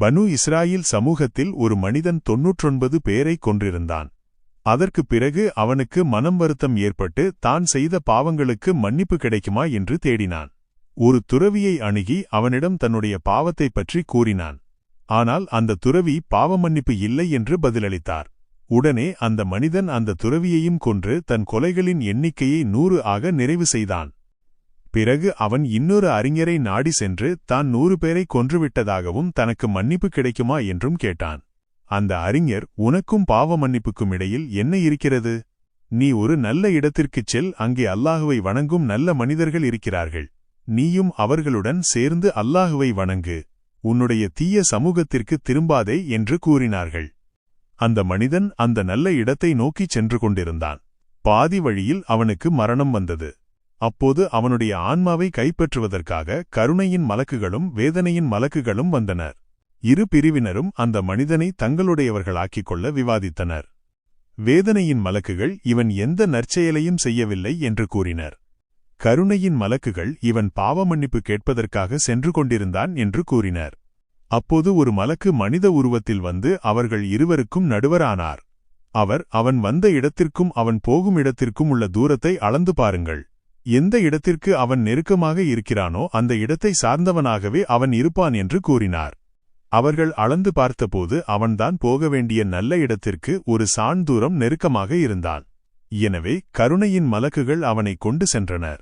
பனு இஸ்ராயில் சமூகத்தில் ஒரு மனிதன் தொன்னூற்றொன்பது பேரைக் கொன்றிருந்தான். அதற்குப் பிறகு அவனுக்கு மனம் வருத்தம் ஏற்பட்டு தான் செய்த பாவங்களுக்கு மன்னிப்பு கிடைக்குமா என்று தேடினான். ஒரு துறவியை அணுகி அவனிடம் தன்னுடைய பாவத்தைப் பற்றி கூறினான். ஆனால் அந்த துறவி பாவ மன்னிப்பு இல்லை என்று பதிலளித்தார். உடனே அந்த மனிதன் அந்த துறவியையும் கொன்று தன் கொலைகளின் எண்ணிக்கையை நூறு ஆக நிறைவு செய்தான். பிறகு அவன் இன்னொரு அறிஞரை நாடி சென்று தான் நூறு பேரை கொன்றுவிட்டதாகவும் தனக்கு மன்னிப்பு கிடைக்குமா என்றும் கேட்டான். அந்த அறிஞர் உனக்கும் பாவ மன்னிப்புக்கும் இடையில் என்ன இருக்கிறது? நீ ஒரு நல்ல இடத்திற்குச் செல் அங்கே அல்லாஹுவை வணங்கும் நல்ல மனிதர்கள் இருக்கிறார்கள். நீயும் அவர்களுடன் சேர்ந்து அல்லாஹுவை வணங்கு. உன்னுடைய தீய சமூகத்திற்கு திரும்பாதே என்று கூறினார்கள். அந்த மனிதன் அந்த நல்ல இடத்தை நோக்கிச் சென்று கொண்டிருந்தான். பாதி வழியில் அவனுக்கு மரணம் வந்தது. அப்போது அவனுடைய ஆன்மாவை கைப்பற்றுவதற்காக கருணையின் மலக்குகளும் வேதனையின் மலக்குகளும் வந்தனர். இரு பிரிவினரும் அந்த மனிதனை தங்களுடையவர்களாக்கிக் கொள்ள விவாதித்தனர். வேதனையின் மலக்குகள் இவன் எந்த நற்செயலையும் செய்யவில்லை என்று கூறினர். கருணையின் மலக்குகள் இவன் பாவ மன்னிப்பு கேட்பதற்காக சென்று கொண்டிருந்தான் என்று கூறினர். அப்போது ஒரு மலக்கு மனித உருவத்தில் வந்து அவர்கள் இருவருக்கும் நடுவரானார். அவர் அவன் வந்த இடத்திற்கும் அவன் போகும் இடத்திற்கும் உள்ள தூரத்தை அளந்து பாருங்கள். எந்த இடத்திற்கு அவன் நெருக்கமாக இருக்கிறானோ அந்த இடத்தை சார்ந்தவனாகவே அவன் இருப்பான் என்று கூறினார். அவர்கள் அளந்து பார்த்தபோது அவன்தான் போக வேண்டிய நல்ல இடத்திற்கு ஒரு சாண் தூரம் நெருக்கமாக இருந்தான். எனவே கருணையின் மலக்குகள் அவனை கொண்டு சென்றனர்.